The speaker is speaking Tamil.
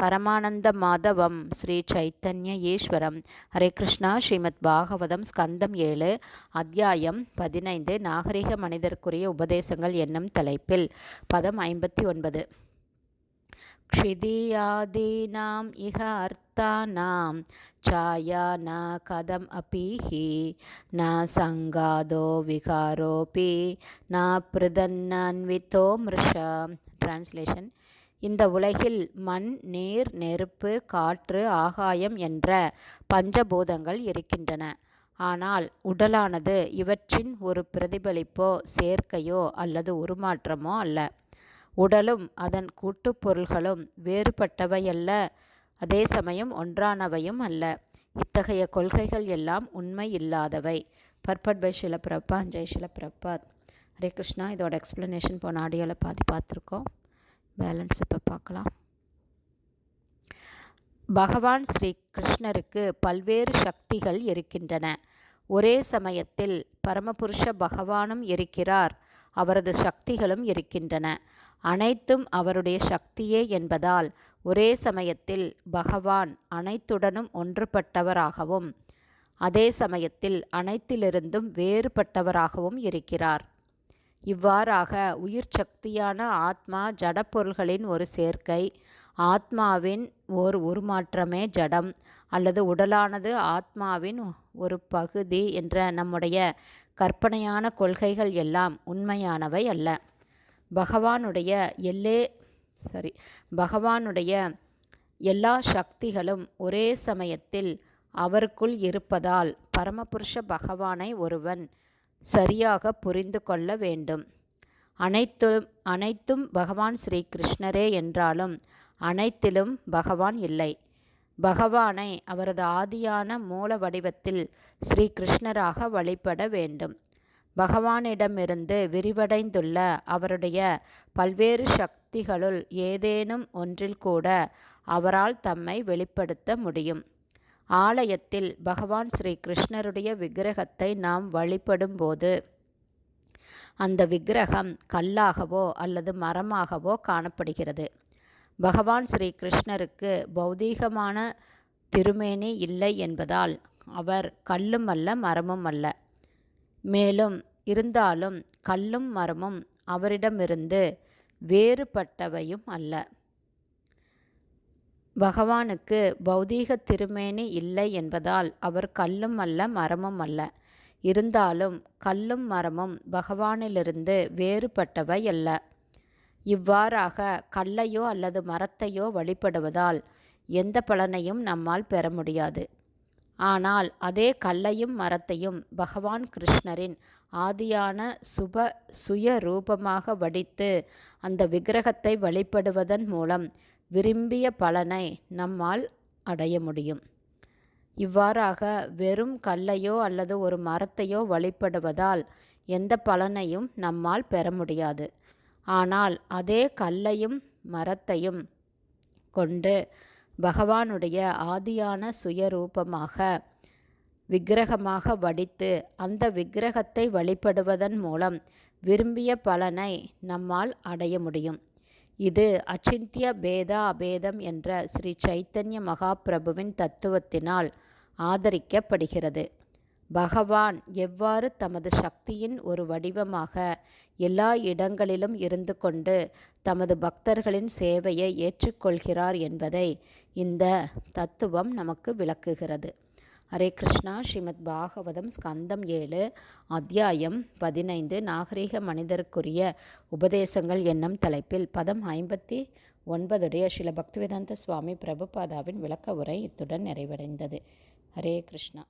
பரமானந்தமாதவம் ஸ்ரீ சைத்தன்ய ஈஸ்வரம் ஹரே கிருஷ்ணா ஸ்ரீமத் பாகவதம் ஸ்கந்தம் ஏழு அத்தியாயம் பதினைந்து நாகரிக மனிதருக்குரிய உபதேசங்கள் என்னும் தலைப்பில் பதம் ஐம்பத்தி ஒன்பது क्षिदीयादीनाम् इह अर्थानां छाया न कदम् अपि हि न सङ्गादो विकारोऽपि न प्रदन्नन्वितो मृष டிரான்ஸ்லேஷன் இந்த உலகில் மண் நீர் நெருப்பு காற்று ஆகாயம் என்ற பஞ்சபூதங்கள் இருக்கின்றன. ஆனால் உடலானது இவற்றின் ஒரு பிரதிபலிப்போ சேர்க்கையோ அல்லது உருமாற்றமோ அல்ல. உடலும் அதன் கூட்டுப்பொருள்களும் வேறுபட்டவையல்ல. அதே சமயம் ஒன்றானவையும் அல்ல. இத்தகைய கொள்கைகள் எல்லாம் உண்மை இல்லாதவை. பர்பட் பை ஷில பிரபாத் ஜெய் ஷில பிரபாத் ஹரே கிருஷ்ணா. இதோட எக்ஸ்ப்ளனேஷன் போன ஆடியோவில் பாதி பார்த்துருக்கோம். பேலன்ஸ் இப்போ பார்க்கலாம் பகவான் ஸ்ரீ கிருஷ்ணருக்கு பல்வேறு சக்திகள் இருக்கின்றன. ஒரே சமயத்தில் பரமபுருஷ பகவானும் இருக்கிறார். அவரது சக்திகளும் இருக்கின்றன. அனைத்தும் அவருடைய சக்தியே என்பதால் ஒரே சமயத்தில் பகவான் அனைத்துடனும் ஒன்றுபட்டவராகவும் அதே சமயத்தில் அனைத்திலிருந்தும் வேறுபட்டவராகவும் இருக்கிறார். இவ்வாறாக உயிர் சக்தியான ஆத்மா ஜடப்பொருள்களின் ஒரு சேர்க்கை ஆத்மாவின் ஓர் உருமாற்றமே ஜடம் அல்லது உடலானது ஆத்மாவின் ஒரு பகுதி என்ற நம்முடைய கற்பனையான கொள்கைகள் எல்லாம் உண்மையானவை அல்ல. பகவானுடைய எல்லே சரி பகவானுடைய எல்லா சக்திகளும் ஒரே சமயத்தில் அவருக்குள் இருப்பதால் பரமபுருஷ பகவானை ஒருவன் சரியாக புரிந்து கொள்ள வேண்டும். அனைத்தும் அனைத்தும் பகவான் ஸ்ரீ கிருஷ்ணரே என்றாலும் அனைத்திலும் பகவான் இல்லை. பகவானை அவரது ஆதியான மூல வடிவத்தில் ஸ்ரீ கிருஷ்ணராக வழிபட வேண்டும். பகவானிடமிருந்து விரிவடைந்துள்ள அவருடைய பல்வேறு சக்திகளுள் ஏதேனும் ஒன்றில் கூட அவரால் தம்மை வெளிப்படுத்த முடியும். ஆலயத்தில் பகவான் ஸ்ரீ கிருஷ்ணருடைய விக்கிரகத்தை நாம் வழிபடும்போது அந்த விக்கிரகம் கல்லாகவோ அல்லது மரமாகவோ காணப்படுகிறது. பகவான் ஸ்ரீ கிருஷ்ணருக்கு பௌதீகமான திருமேனி இல்லை என்பதால் அவர் கல்லும் அல்ல மரமும் அல்ல. மேலும் இருந்தாலும் கல்லும் மரமும் அவரிடமிருந்து வேறுபட்டவையும் அல்ல. பகவானுக்கு பௌதீக திருமேனி இல்லை என்பதால் அவர் கல்லும் அல்ல மரமும் அல்ல. இருந்தாலும் கல்லும் மரமும் பகவானிலிருந்து வேறுபட்டவை அல்ல. இவ்வாறாக கல்லையோ அல்லது மரத்தையோ வழிபடுவதால் எந்த பலனையும் நம்மால் பெற முடியாது. ஆனால் அதே கல்லையும் மரத்தையும் பகவான் கிருஷ்ணரின் ஆதியான சுப சுய ரூபமாக வடித்து அந்த விக்கிரகத்தை வழிபடுவதன் மூலம் விரும்பிய பலனை நம்மால் அடைய முடியும். இவ்வாறாக வெறும் கல்லையோ அல்லது ஒரு மரத்தையோ வழிபடுவதால் எந்த பலனையும் நம்மால் பெற முடியாது. ஆனால் அதே கல்லையும் மரத்தையும் கொண்டு பகவானுடைய ஆதியான சுயரூபமாக விக்கிரகமாக வடித்து அந்த விக்கிரகத்தை வழிபடுவதன் மூலம் விரும்பிய பலனை நம்மால் அடைய முடியும். இது அச்சிந்திய பேதா அபேதம் என்ற ஸ்ரீ சைத்தன்ய மகாபிரபுவின் தத்துவத்தினால் ஆதரிக்கப்படுகிறது. பகவான் எவ்வாறு தமது சக்தியின் ஒரு வடிவமாக எல்லா இடங்களிலும் இருந்து கொண்டு தமது பக்தர்களின் சேவையை ஏற்றுக்கொள்கிறார் என்பதை இந்த தத்துவம் நமக்கு விளக்குகிறது. ஹரே கிருஷ்ணா. ஸ்ரீமத் பாகவதம் ஸ்கந்தம் ஏழு அத்தியாயம் பதினைந்து. நாகரீக மனிதருக்குரிய உபதேசங்கள் என்னும் தலைப்பில் பதம் ஐம்பத்தி ஒன்பதுடைய ஸ்ரீல பக்திவேதாந்த சுவாமி பிரபுபாதாவின் விளக்க உரை இத்துடன் நிறைவடைந்தது. ஹரே கிருஷ்ணா.